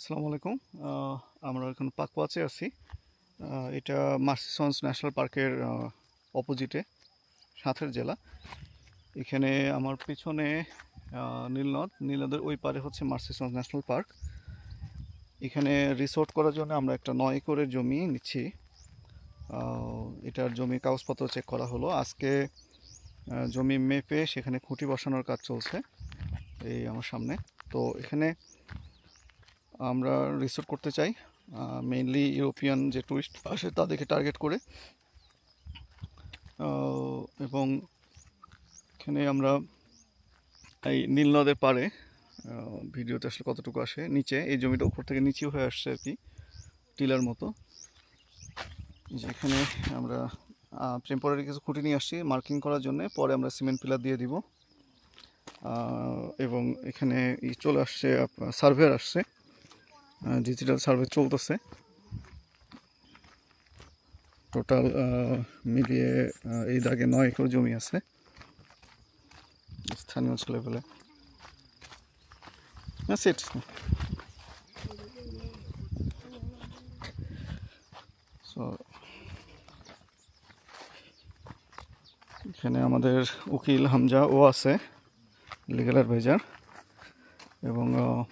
আসসালামু আলাইকুম। আমরা এখন পাকুয়াচে আছি। এটা মার্সিসন্স ন্যাশনাল পার্কের অপোজিটে, সাথের জেলা। এখানে আমার পিছনে নীলনদ নীলনদের ওই পারে হচ্ছে মার্সিসন্স ন্যাশনাল পার্ক। এখানে রিসোর্ট করার জন্য আমরা একটা নয় একরের জমি নিচ্ছি। এটার জমি কাগজপত্র চেক করা হলো। আজকে জমি মেপে সেখানে খুঁটি বসানোর কাজ চলছে এই আমার সামনে। তো এখানে আমরা রিসোর্ট করতে চাই মেইনলি ইউরোপিয়ান যে টুরিস্ট আসে তাদেরকে টার্গেট করে। এবং এখানে আমরা এই নীল নদের পাড়ে ভিডিওতে আসলে কতটুকু আসে, নিচে, এই জমিটা উপর থেকে নিচেও হয়ে আসছে আর কি, টিলার মতো। যেখানে আমরা টেম্পোরারি কিছু খুঁটি নিয়ে আসছি মার্কিং করার জন্য, পরে আমরা সিমেন্ট পিলার দিয়ে দিব। এবং এখানে চলে আসছে সার্ভেয়ার আসছে। ডিজিটাল সার্ভে চলতেছে। টোটাল মিলিয়ে এই দাগে নয় একর জমি আছে। স্থানীয় লেভেলে সেট সো এখানে আমাদের উকিল হামজা ও আছে লিগাল অ্যাডভাইজার এবং আহ,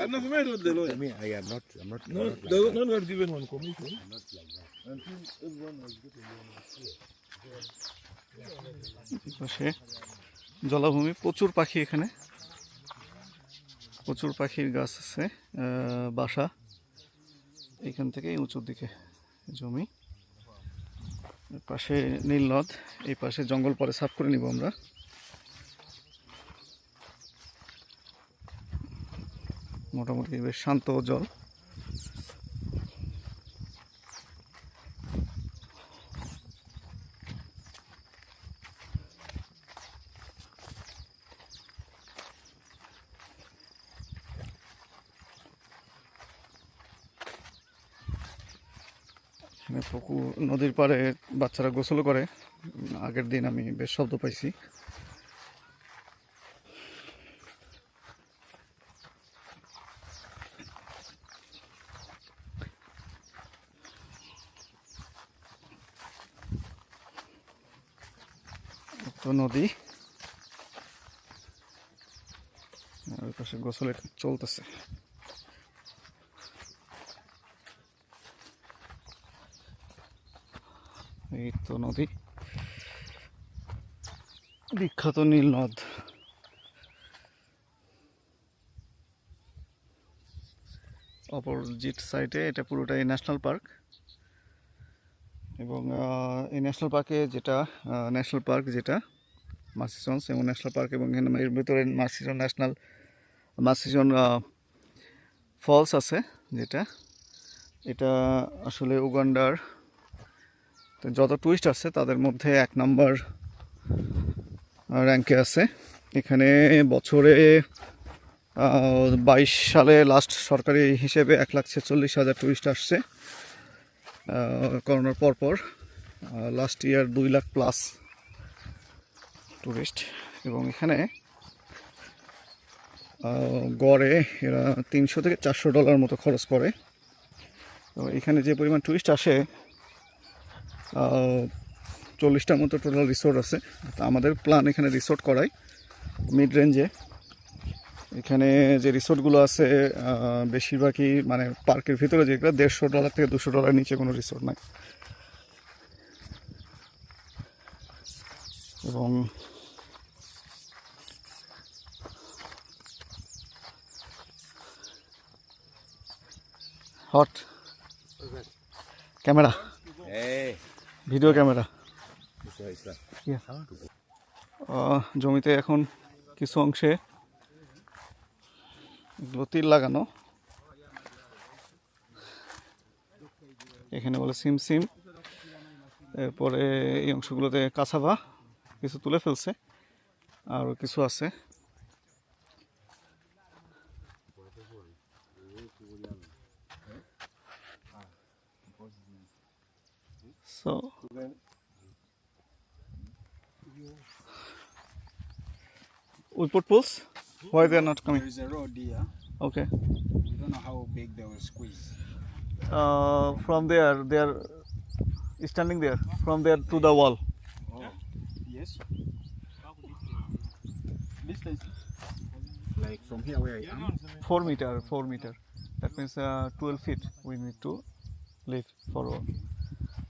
I'm not familiar with the lawyer. I mean, I am not. I'm not. No, not like no, that. no one was given one commission. I'm not like that. Until everyone was given one. পাশে জলাভূমি প্রচুর পাখি এখানে প্রচুর পাখির গাছ আছে বাসা এখান থেকে উঁচুর দিকে জমি পাশে নীল নদ এই পাশে জঙ্গল পরে সাফ করে নিব আমরা মোটামুটি বেশ শান্ত জল। পুকুর, নদীর পাড়ে বাচ্চারা গোসল করে। আগের দিন আমি বেশ শব্দ পাইছি। তো নদী। আর ওই পাশে গোসলের চলতেছে। এই তো নদী। বিখ্যাত নীল নদ। অপোজিট সাইডে এটা পুরোটাই ন্যাশনাল পার্ক। এবং এই ন্যাশনাল পার্কে যেটা ন্যাশনাল পার্ক যেটা মার্সিসন্স এবং ন্যাশনাল পার্ক এবং এখানে এর ভিতরে মার্সিসন ন্যাশনাল মার্সিসন ফলস আছে যেটা। এটা আসলে উগান্ডার যত টুরিস্ট আছে তাদের মধ্যে এক নম্বর র্যাঙ্কে আছে। এখানে বছরে বাইশ সালে লাস্ট সরকারি হিসেবে এক লাখ ছেচল্লিশ হাজার টুরিস্ট আসছে করোনার পরপর লাস্ট ইয়ার দুই লাখ প্লাস টুরিস্ট। এবং এখানে গড়ে এরা তিনশো থেকে চারশো ডলার মতো খরচ করে। তো এখানে যে পরিমাণ টুরিস্ট আসে চল্লিশটার মতো টোটাল রিসোর্ট আছে। তো আমাদের প্ল্যান এখানে রিসোর্ট করাই মিড রেঞ্জে এখানে যে রিসোর্টগুলো আছে বেশিরভাগই মানে পার্কের ভিতরে যেগুলো, দেড়শো ডলার থেকে দুশো ডলার নিচে কোনো রিসোর্ট নাই। এবং হট ক্যামেরা। Video camera. জমিতে এখন কিছু অংশে তীর লাগানো। এখানে বলে সিম সিম। এরপরে এই অংশগুলোতে কাছাবা কিছু তুলে ফেলছে আরও কিছু আছে So we put pools? Why they are not coming? There is a road here. Okay. We don't know how big they will squeeze. Uh, from there, they are standing there. From there to the wall. Yes. Distance. Like from here where I am? 4 meter, 4 meter. That means uh, 12 feet we need to leave all.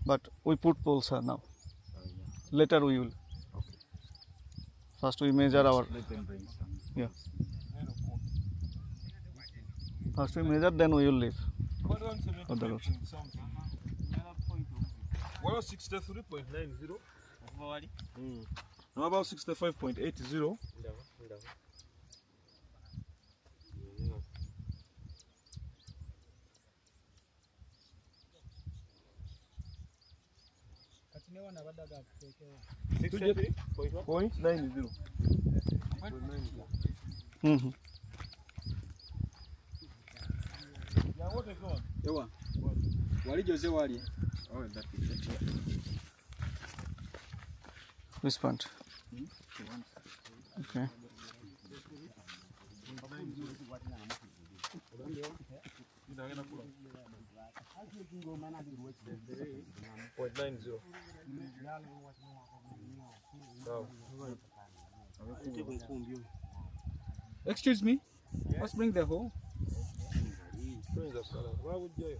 But we put poles now. Later we will. First we measure our. Yeah. First we measure, then we will leave. For the volley. Mm. Now about 65.80. Point nine zero. Mm-hmm. Yeah, what is going? Yeah, what? What did you say? What? Oh, that it. Which pond? Okay. Point nine zero. Excuse me. Let's bring the whole. Bring the salad. Why would you?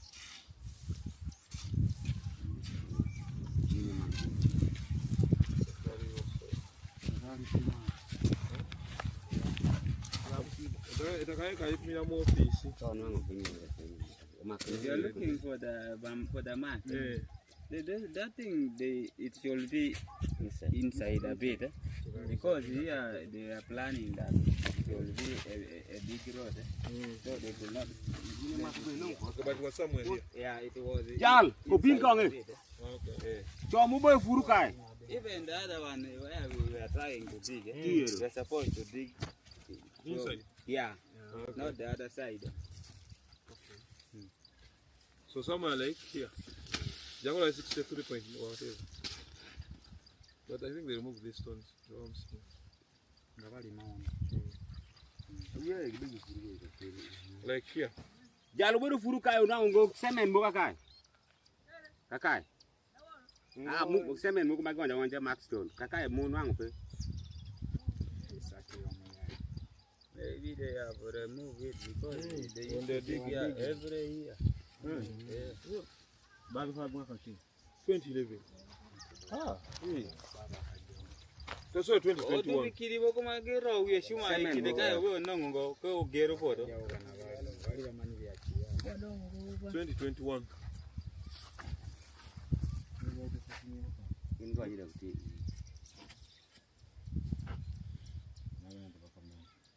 ipi mina mu ofisi? If you're looking for the bam- for the mat, Eh. the, the, that thing they it should be inside a bit eh? because here they are planning that it will be a, a, a big road, eh? so they will not. But it was somewhere here. Yeah, it was. Jal, inside ko bin a eh. eh? Okay. cho mu boy furu kai Even the other one eh, where we were trying to dig, eh? Here. we are supposed to dig. so- Inside. Yeah, okay. not the other side. Okay. Hmm. So somewhere like here, Jaguar is 63 point or whatever. But I think they removed these stones. Drums. Hmm. Like here. Jalo bado furu kayo na ungo semen mboka kai. Kakai. Ah, mu semen mboka magonja wanja Maxton. Kakai mu nwangu pe. every day removed it because mm. they used to dig here every year. Mm. Yes. Yeah. Baba kwa mwaka kile 2011. Ah, yeah. Taso 2021. Odi bikiri boko magera uye shuma ikideka yobe onongo ngo ko ogero kodo. 2021.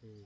Mm.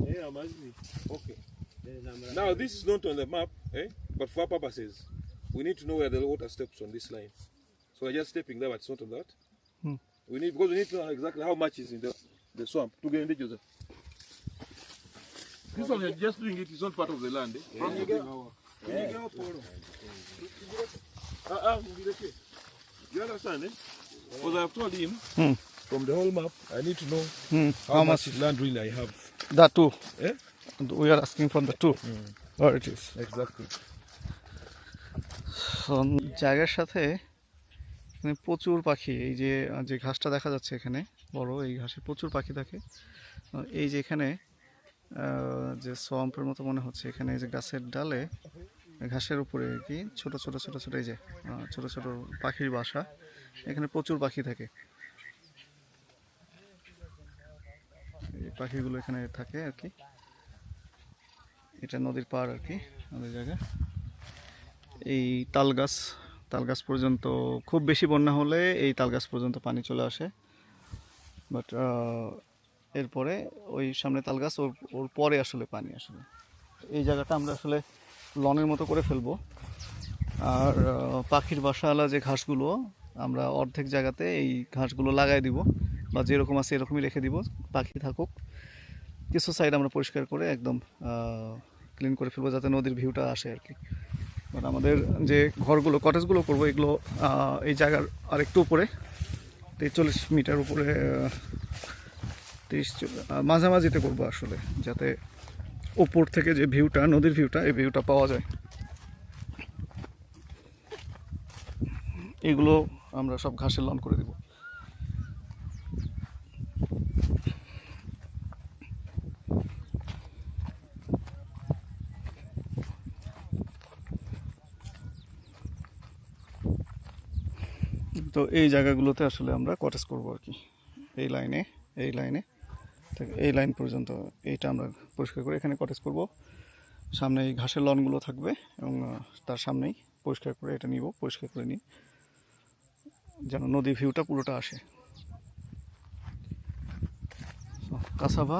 Yeah. Okay. Now this is not on the map, eh? But for our purposes, we need to know where the water steps on this line. So we're just stepping there, but it's not on that. Hmm. We need because we need to know exactly how much is in the the swamp to get into Joseph. This one you're just doing it it's not part of the land. Eh? From you get, Ah, Uh, uh, You understand, eh? Because I've told him Hmm. From the whole map, I need to know Hmm. how, how, much much land really I have. The two. Eh? We are asking from the two. Where it is. Exactly. জায়গার সাথে এখানে প্রচুর পাখি এই যে যে ঘাসটা দেখা যাচ্ছে এখানে বড় এই ঘাসে প্রচুর পাখি থাকে এই যে এখানে যে সোয়াম্পের মতো মনে হচ্ছে এখানে যে গাছের ডালে ঘাসের উপরে আর কি ছোট ছোট ছোট ছোট এই যে ছোট ছোট পাখির বাসা এখানে প্রচুর পাখি থাকে এই পাখিগুলো এখানে থাকে আর কি। এটা নদীর পাড় আর কি, নদীর জায়গা। এই তাল গাছ তাল গাছ পর্যন্ত খুব বেশি বন্যা হলে এই তাল গাছ পর্যন্ত পানি চলে আসে। বাট এরপরে ওই সামনে তাল গাছ ওর ওর পরে আসলে পানি আসলে। এই জায়গাটা আমরা আসলে লনের মতো করে ফেলব। আর পাখির বাসাওয়ালা যে ঘাসগুলো, আমরা অর্ধেক জায়গাতে এই ঘাসগুলো লাগাই দিব। বা যেরকম আছে এরকমই রেখে দিব পাখি থাকুক। কিছু সাইড আমরা পরিষ্কার করে একদম ক্লিন করে ফেলব যাতে নদীর ভিউটা আসে আর কি। বাট আমাদের যে ঘরগুলো কটেজগুলো করব, এগুলো এই জায়গার আর একটু উপরে তেচল্লিশ মিটার উপরে তিরিশ মাঝামাঝিতে করব আসলে, যাতে ওপর থেকে যে ভিউটা নদীর ভিউটা এই ভিউটা পাওয়া যায়। এগুলো আমরা সব ঘাসের লন করে দিব। তো এই জায়গাগুলোতে আসলে আমরা কটেজ করব আর কি। এই লাইনে এই লাইনে এই লাইন পর্যন্ত এইটা আমরা পরিষ্কার করে এখানে কটেজ করব। সামনে এই ঘাসের লনগুলো থাকবে এবং তার সামনেই পরিষ্কার করে এটা নিব, পরিষ্কার করে নিই। যেন নদী ভিউটা পুরোটা আসে। কাসাভা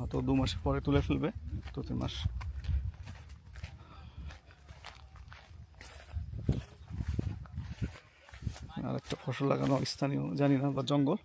হয়তো দু মাস পরে তুলে ফেলবে দু তিন মাস। আর একটা ফসল লাগানো স্থানীয় জানি না বা জঙ্গল।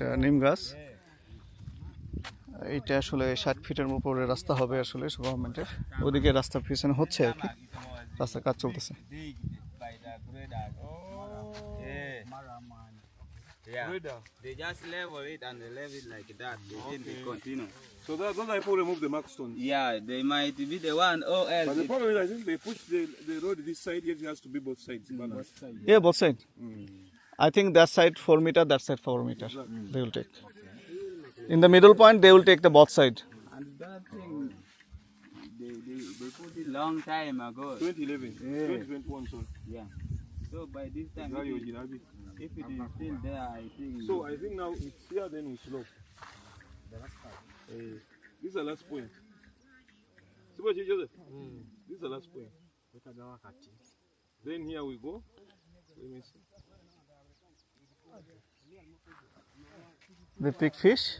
একটা নিম গাছ। এটা আসলে ষাট ফিটের উপরে রাস্তা হবে আসলে গভর্নমেন্টের। ওদিকে রাস্তা পিছনে হচ্ছে আর কি। রাস্তা কাজ চলতেছে। এ বসাইড I think that side four meter, that side four meter. They will take. In the middle point, they will take the both side. And that thing, they, they, they put it long time ago. 2011, Yeah. 2021, sorry. Yeah. So by this time, Now if you're it, Jinabi. if it is still there, I think. So I think now it's here, then we slope. Eh, this is the last point. See what you Joseph? This is the last point. Then here we go. Let me see. The big fish?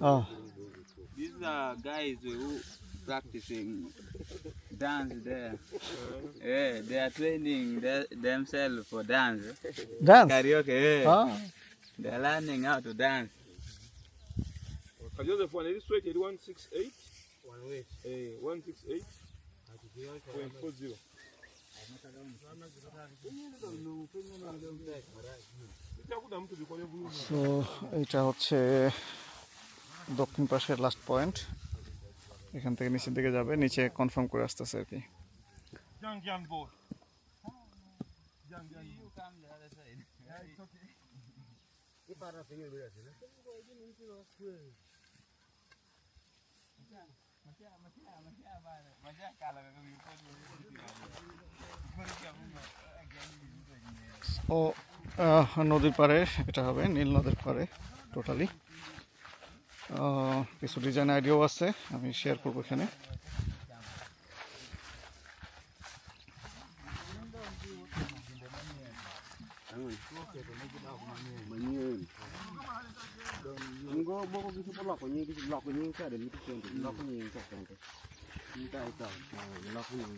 Oh. These are guys who practicing dance there. Yeah, they are training the, themselves for dance. Dance? Karaoke, yeah. Oh. They are learning how to dance. Joseph, one is 168. One weight. Eh, 168. So এটা হচ্ছে দক্ষিণ পাশের last point এখান থেকে নিচের দিকে যাবে, নিচে কনফার্ম করে আসতেছে আর কি Yeah. ও নদীর পারে এটা হবে নীল নদের পারে টোটালি কিছু ডিজাইন আইডিয়াও আছে, আমি শেয়ার করব এখানে। Menyin. Engko boko bisu pelok kunyi bisu pelok kunyi ka ada bisu kunyi pelok kunyi ka kan. Kita itu, pelok kunyi.